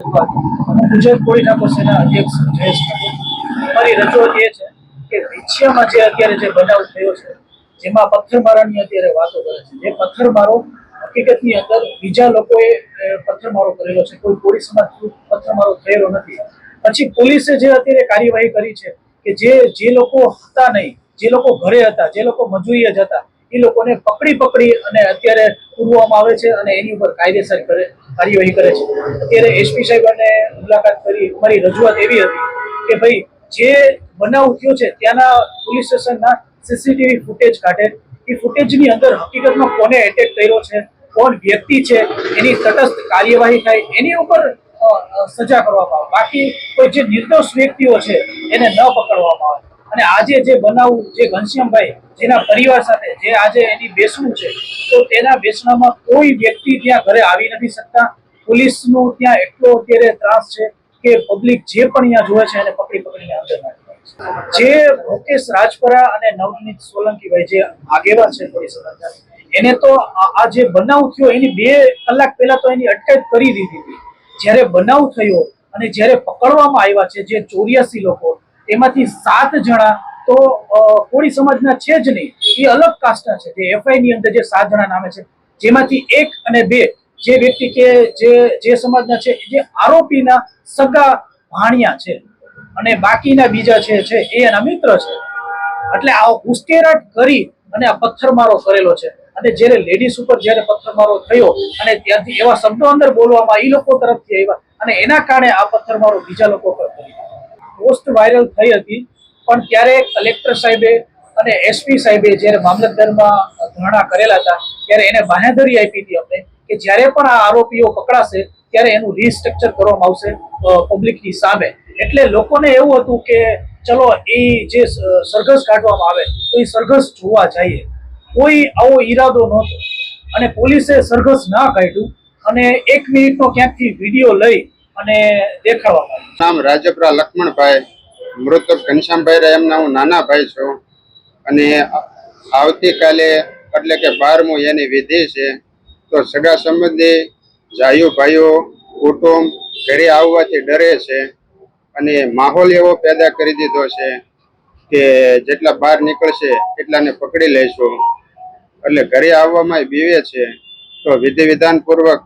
ગુજરાત કોળીના ઠાકોર અધ્યક્ષ જયેશ ઠાકોર મારી રજૂઆત એ છે કે વિછિયામાં જે અત્યારે જે બનાવ થયો છે, જેમાં પથ્થરમારાની અત્યારે વાતો કરે છે. જે પથ્થરમારો હકીકતની અંદર બીજા લોકોએ પથ્થરમારો કરેલો છે. કોઈ કોળી પથ્થરમારો થયેલો નથી. પછી પોલીસે જે અત્યારે કાર્યવાહી કરી છે કે જે જે લોકો હતા નહીં, જે લોકો ઘરે હતા, જે લોકો મજૂરીએ જ હતા, એ લોકોને પકડી પકડી અને અત્યારે પૂરવામાં આવે છે અને એની ઉપર કાયદેસર કરે કાર્યવાહી કરે છે. અત્યારે એસપી સાહેબને મુલાકાત કરી અમારી રજૂઆત એવી હતી કે ભાઈ, જે બનાવ થયો છે ત્યાંના પોલીસ સ્ટેશનના સીસીટીવી ફૂટેજ કાઢે. એ ફૂટેજની અંદર હકીકતમાં કોને એટેક કર્યો છે, કોણ વ્યક્તિ છે, એની તટસ્થ કાર્યવાહી થાય, એની ઉપર સજા કરવામાં આવે. બાકી કોઈ જે નિર્દોષ વ્યક્તિઓ છે, એને ન પકડવામાં આવે. અને આજે જે બનાવ, જે ઘનશ્યામભાઈ, જેના પરિવાર સાથે જે આજે એની બેસવું છે, તો તેના બેસણામાં કોઈ વ્યક્તિ ત્યાં ઘરે આવી નથી શકતા. પોલીસનો ત્યાં એટલો અત્યારે ત્રાસ છે કે પબ્લિક જે પણ અહીંયા જોવે છે એને પકડી પકડીને અંદર જે મુકેશ રાજપરા અને નવનીત સોલંકીભાઈ જે આગેવાન છે પોલીસ એને તો આ જે બનાવ થયો, એની બે કલાક પહેલા તો એની અટકાયત કરી દીધી હતી. જ્યારે બનાવ થયો અને જ્યારે પકડવામાં આવ્યા છે જે ચોર્યાસી લોકો એમાંથી સાત જણા તો કોળી સમાજના છે જ નહીં. એ અલગ કાસ્ટના છે. જે એફઆઈ ની અંદર જે સાત જણા નામે છે, જેમાંથી એક અને બે જે વ્યક્તિ કે જે જે સમાજના છે, જે આરોપીના સગા ભાણિયા છે અને બાકીના બીજા છે છે, એ એના મિત્ર છે. એટલે આ ઉશ્કેરાટ કરી અને આ પથ્થરમારો કરેલો છે. અને જ્યારે લેડીઝ ઉપર જ્યારે પથ્થરમારો થયો અને ત્યાંથી એવા શબ્દો અંદર બોલવામાં એ લોકો તરફથી આવ્યા અને એના કારણે આ પથ્થરમારો બીજા લોકો પર કર્યો પોસ્ટ વાયરલ થઈ હતી. પણ ત્યારે કલેક્ટર સાહેબે અને એસપી સાહેબે જ્યારે મામલતદારમાં ધરણા કરેલા હતા, ત્યારે એને બાહેધરી આપી હતી અમને કે જ્યારે પણ આ આરોપીઓ પકડાશે, ત્યારે એનું રીસ્ટ્રક્ચર કરવામાં આવશે પબ્લિકની સામે. એટલે લોકોને એવું હતું કે, ચલો એ જે સરઘસ કાઢવામાં આવે, તો એ સરઘસ જોવા જઈએ. કોઈ આવો ઈરાદો નહોતો. અને પોલીસે સરઘસ ના કાઢ્યું અને એક મિનિટનો ક્યાંકથી વીડિયો લઈ અને દેખાડવામાં આવ્યો. રાજપરા લક્ષ્મણભાઈ, મૃતક ઘનશ્યામભાઈ રે એમના હું નાના છું. અને આવતીકાલે એટલે કે બારમું એની વિધિ છે, તો સગા સંબંધી જાયુ ભાઈઓ કુટુંબ ઘરે આવવાથી ડરે છે. અને માહોલ એવો પેદા કરી દીધો છે કે જેટલા બહાર નીકળશે એટલાને પકડી લઈશું એટલે ઘરે આવવામાં બીવે છે. તો વિધિ વિધાન પૂર્વક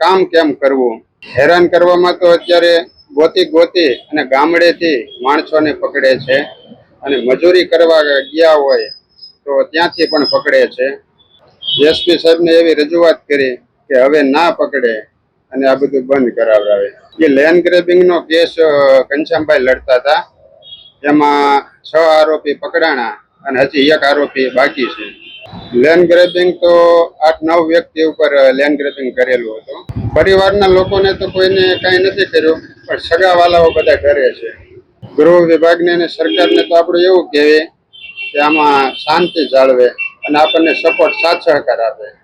કામ કેમ કરવું? હેરાન કરવામાં તો અત્યારે ગોતી ગોતી અને ગામડેથી માણસોને પકડે છે અને મજૂરી કરવા ગયા હોય તો ત્યાંથી પણ પકડે છે. એસપી સાહેબને એવી રજૂઆત કરી કે હવે ના પકડે અને આ બધું બંધ કરાવડાવે. એ લેન્ડ ગ્રેબિંગનો કેસ ઘનશ્યામભાઈ લડતા હતા. એમાં છ આરોપી પકડાણા અને હજી એક આરોપી બાકી છે. લેન્ડ ગ્રેબિંગ તો આઠ નવ વ્યક્તિ ઉપર લેન્ડ ગ્રેબિંગ કરેલું હતું. પરિવારના લોકોને તો કોઈને કાંઈ નથી કર્યું, પણ સગાવાલાઓ બધા કરે છે. ગૃહ વિભાગને અને સરકારને તો આપણે એવું કહેવી કે આમાં શાંતિ જાળવે અને આપણને સપોર્ટ સાથ સહકાર આપે.